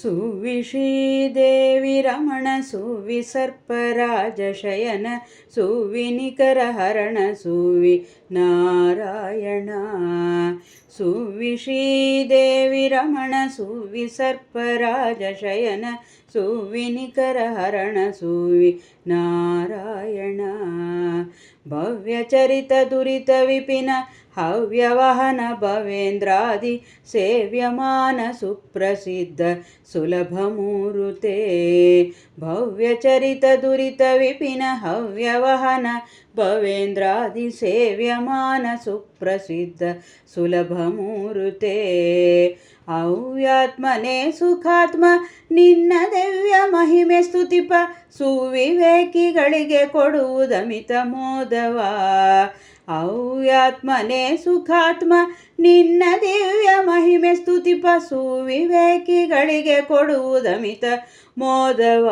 सुविषी देवि रमण सुविसर्पराजशयन सुविनिकरहरण सुवि नारायण सुविषीदेवि रमण, सुवि सर्पराजशयन सुविनिकरहरण सुवि नारायण। भव्यचरितदुरितविपिन हव्यवहन भवेन्द्रादि, सेव्यमान सुप्रसिद्ध सुलभमूरुते भव्यचरितदुरितविपिन हव्यवहन भवेन्द्रादि, सेव्यमान सुप्रसिद्ध सुलभ ಸುಪ್ರಸಿದ್ಧ ಅವ್ಯಾತ್ಮನೆ ಸುಖಾತ್ಮ, ನಿನ್ನ ದಿವ್ಯ ಮಹಿಮೆ ಸ್ತುತಿಪ, ಸುವಿವೇಕಿಗಳಿಗೆ ಕೊಡುವುದಮಿತ ಮೋದವ. ಅವ್ಯಾತ್ಮನೇ ಸುಖಾತ್ಮ, ನಿನ್ನ ದಿವ್ಯ ಮಹಿಮೆ ಸ್ತುತಿಪ, ಸುವಿವೇಕಿಗಳಿಗೆ ಕೊಡುವುದಮಿತ ಮೋದವ.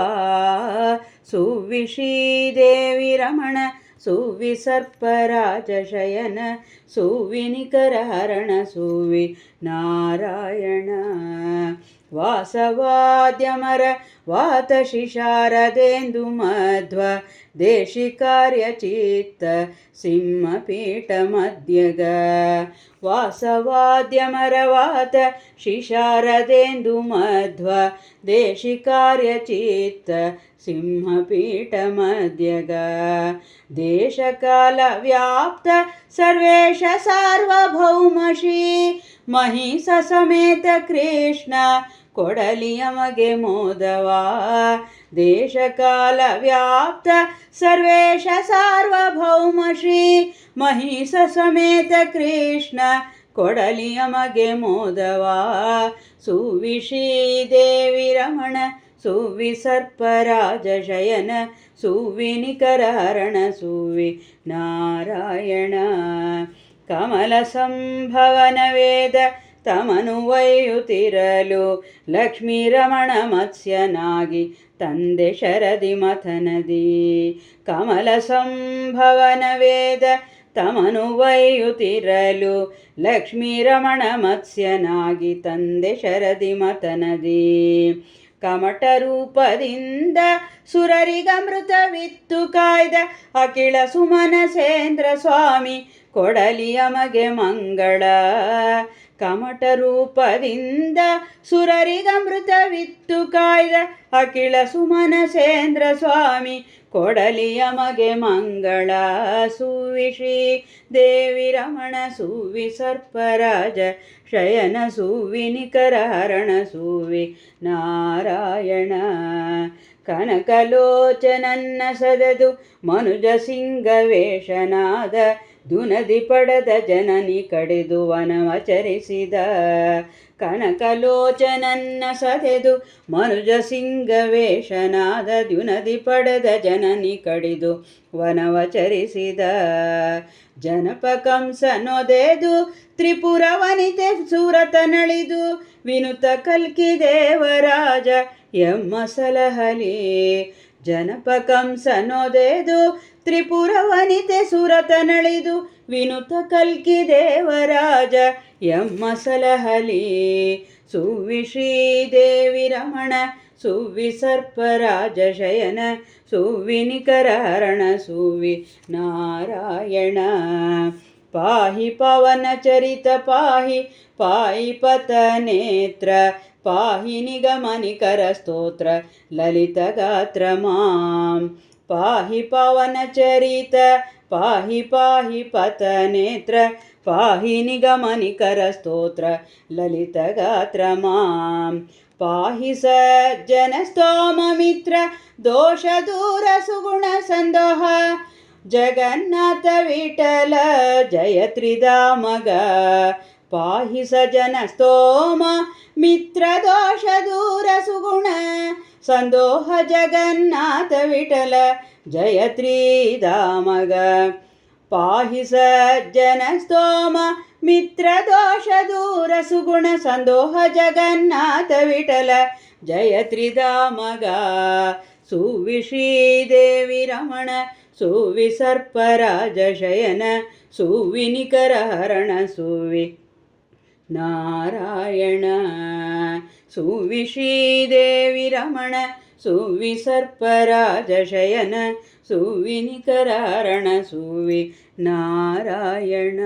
ಸುವಿಶ್ರೀದೇವಿ ರಮಣ सुविसर्पराजशयन सुविनिकरहरण सुविनारायण। वासवाद्यमर वातशिशारदेन्दुमध्व देशिकार्यचित्त सिंहपीठमध्यग। वासवाद्यमरवात शिशारदेन्दुमध्व देशिकार्यचित्त सिंहपीठमध्यग। देशकालव्याप्त सर्वेश सार्वभौमशी महिष समेत कृष्ण ವ್ಯಾಪ್ತ ಸರ್ವೇಶ ಸಾರ್ವಭೌಮಶಿ ಮಹಿಷ ಸಮೇತ ಕೃಷ್ಣ ಕೊಡಲಿ ಯಮಗೆ ಮೋದವ ದೇಶಕಾಲ ವ್ಯಾಪ್ತ ಸರ್ವೇಶ ಸಾರ್ವಭೌಮ ಶ್ರೀ ಮಹಿಷ ಸಮೇತ ಕೃಷ್ಣ ಕೊಡಲಿ ಯಮಗೆ ಮೋದವ ಸುವಿಶ್ರೀ ದೇವಿ ರಮಣ ಸುವಿಸರ್ಪರಾಜ ಶಯನ ಸುವಿನಿಕರಹರಣ ತಮನು ಲಕ್ಷ್ಮೀ ರಮಣ ಮತ್ಸ್ಯನಾಗಿ ತಂದೆ ಶರದಿ ಮಥನದಿ. ಕಮಲ ಸಂಭವನ ವೇದ ತಮನು ಲಕ್ಷ್ಮೀ ರಮಣ ಮತ್ಸ್ಯನಾಗಿ ತಂದೆ ಶರದಿ ಮತನದಿ ಕಮಟ ರೂಪದಿಂದ ಸುರರಿಗಮೃತವಿತ್ತು ಕಾಯ್ದ ಅಖಿಳ ಸುಮನಸೇಂದ್ರ ಸ್ವಾಮಿ ಕೊಡಲಿ ಅಮಗೆ ಮಂಗಳ. ಕಮಟ ರೂಪದಿಂದ ಸುರರಿಗಮೃತವಿತ್ತು ಕಾಯ್ದ ಅಖಿಳ ಸುಮನಸೇಂದ್ರ ಸ್ವಾಮಿ ಕೊಡಲಿ ಯಮಗೆ ಮಂಗಳ ಸುವಿಶ್ರೀ ದೇವಿ ರಮಣ ಸುವಿ ಸರ್ಪರಾಜ ಶಯನ ಸುವಿ ಹರಣ ಸುವಿ ನಾರಾಯಣ. ಕನಕಲೋಚನನ್ನ ಸದದು ಮನುಜ ಸಿಂಗವೇಶನಾದ ದುನದಿ ಪಡೆದ ಜನನಿ ಕಡೆದು ವನವಚರಿಸಿದ ಕನಕಲೋಚನನ್ನ ಸದೆದು ಮನುಜ ಸಿಂಗವೇಶನಾದ ದ್ಯುನದಿ ಪಡೆದ ಜನನಿ ಕಡಿದು ವನವಚರಿಸಿದ ಜನಪ ಕಂಸ ನೊದೆದು ತ್ರಿಪುರ ವನಿತೆ ಸೂರತನಳಿದು ವಿನುತ ಕಲ್ಕಿ ದೇವರಾಜ ಎಮ್ಮ ಸಲಹಲಿ ಜನಪ ಕಂಸ ನೊದೆದು ತ್ರಿಪುರ ವನಿತೆ ಕಲ್ಕಿ ದೇವರಾಜ ಎಮ್ಮ ಸಲಹಲಿ. ಸುವಿಶ್ರೀ ದೇವಿ ರಮಣ, ಸುವಿ ಸರ್ಪರಾಜ ಶಯನ, ಸುವಿ ನಿಕರಹರಣ ಸುವಿ ನಾರಾಯಣ. ಪಾಹಿ ಪವನ ಚರಿತ ಪಾಹಿ ಪಾಯಿ ಪತ ನೇತ್ರ पाहि निगमनिकरस्तोत्र ललितगात्र मां पाहि पवनचरित पाहि पाहि पतनेत्र पाहि निगमनिकरस्तोत्र ललितगात्र मां पाहि सज्जन दोषदूरसुगुणसन्दोह दोषदूरसुगुणसन्दोहा जगन्नाथविठल जय त्रिदामग। ಪಾಹಿ ಸಜನ ಸ್ತೋಮ, ಮಿತ್ರ ದೋಷ ದೂರ ಸುಗುಣ, ಸಂದೋಹ ಜಗನ್ನಾಥ ವಿಠಲ, ಜಯ ತ್ರೀಧಾಮಗ. ಪಾಹಿ ಸಜ್ಜನ ಸ್ತೋಮ, ಮಿತ್ರ ದೋಷ ದೂರ ಸುಗುಣ, ಸಂದೋಹ ಜಗನ್ನಾಥ ವಿಠಲ, ಜಯ ತ್ರಿಧಾಮಗ. ಸುವಿಶ್ರೀ ದೇವಿ ರಮಣ, ಸುವಿ ಸರ್ಪರಾಜ ಶಯನ, ಸುವಿ ನಿಕರ ಹರಣ, ಸುವಿ नारायण। सुवि रमण सुविसर्पराजशयन सुविनिकरारण सुवि नारायण।